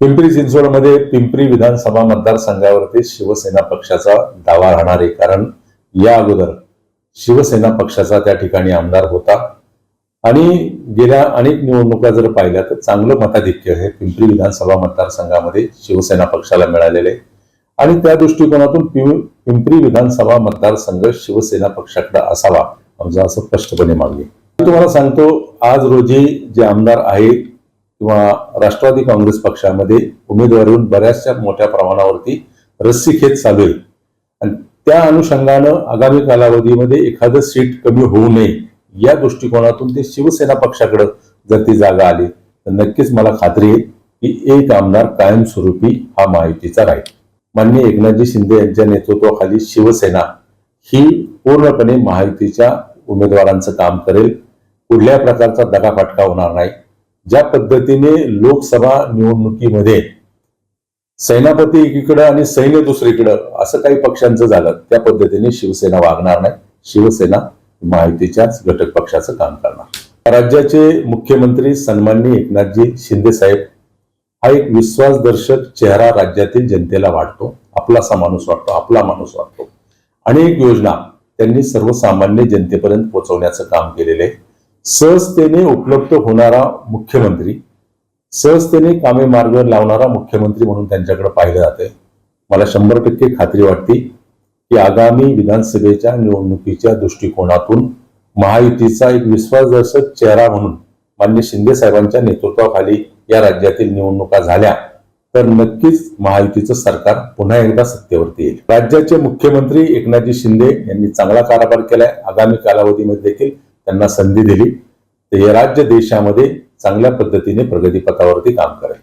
पिंपरी चिंचवडमध्ये पिंपरी विधानसभा मतदारसंघावरती शिवसेना पक्षाचा दावा राहणार आहे कारण या अगोदर शिवसेना पक्षाचा त्या ठिकाणी आमदार होता. आणि गेल्या अनेक निवडणुका जर पाहिल्या तर चांगलं मताधिक्य हे पिंपरी विधानसभा मतदारसंघामध्ये शिवसेना पक्षाला मिळालेले. आणि त्या दृष्टिकोनातून पिंपरी विधानसभा मतदारसंघ शिवसेना पक्षाकडे असावा आमचं असं स्पष्टपणे मागणी मी तुम्हाला सांगतो आज रोजी जे आमदार आहे किंवा राष्ट्रवादी काँग्रेस पक्षामध्ये उमेदवारीहून बऱ्याचशा मोठ्या प्रमाणावरती रस्सीखेच चालू आहे आणि त्या अनुषंगानं आगामी कालावधीमध्ये एखादं सीट कमी होऊ नये या दृष्टिकोनातून ते शिवसेना पक्षाकडे जर ती जागा आली तर नक्कीच मला खात्री आहे की एक आमदार कायमस्वरूपी हा महायुतीचा राहील. मान्य एकनाथजी शिंदे यांच्या नेतृत्वाखाली शिवसेना ही पूर्णपणे महायुतीच्या उमेदवारांचं काम करेल. कुठल्या प्रकारचा दगाफटका होणार नाही. ज्या पद्धतीने लोकसभा निवडणुकीमध्ये सेनापती एकीकडं आणि सैन्य दुसरीकडं असं काही पक्षांचं झालं त्या पद्धतीने शिवसेना वागणार नाही. शिवसेना माहितीच्याच घटक पक्षाचं काम करणार. राज्याचे मुख्यमंत्री सन्माननीय एकनाथजी शिंदे साहेब हा एक विश्वासदर्शक चेहरा राज्यातील जनतेला वाटतो. आपलासा माणूस वाटतो आपला माणूस वाटतो. अनेक योजना त्यांनी सर्वसामान्य जनतेपर्यंत पोहोचवण्याचं काम केलेलं आहे. सहजतेने उपलब्ध होणारा मुख्यमंत्री सहजतेने कामे मार्ग लावणारा मुख्यमंत्री म्हणून त्यांच्याकडे पाहिलं जाते. मला शंभर टक्के खात्री वाटते की आगामी विधानसभेच्या निवडणुकीच्या दृष्टिकोनातून महायुतीचा एक विश्वासदर्शक चेहरा म्हणून मान्य शिंदे साहेबांच्या नेतृत्वाखाली या राज्यातील निवडणुका झाल्या तर नक्कीच महायुतीचं सरकार पुन्हा एकदा सत्तेवरती येईल. राज्याचे मुख्यमंत्री एकनाथजी शिंदे यांनी चांगला कारभार केलाय. आगामी कालावधीमध्ये देखील त्यांना संधी दिली तर हे राज्य देशामध्ये चांगल्या पद्धतीने प्रगतीपथावरती काम करेल.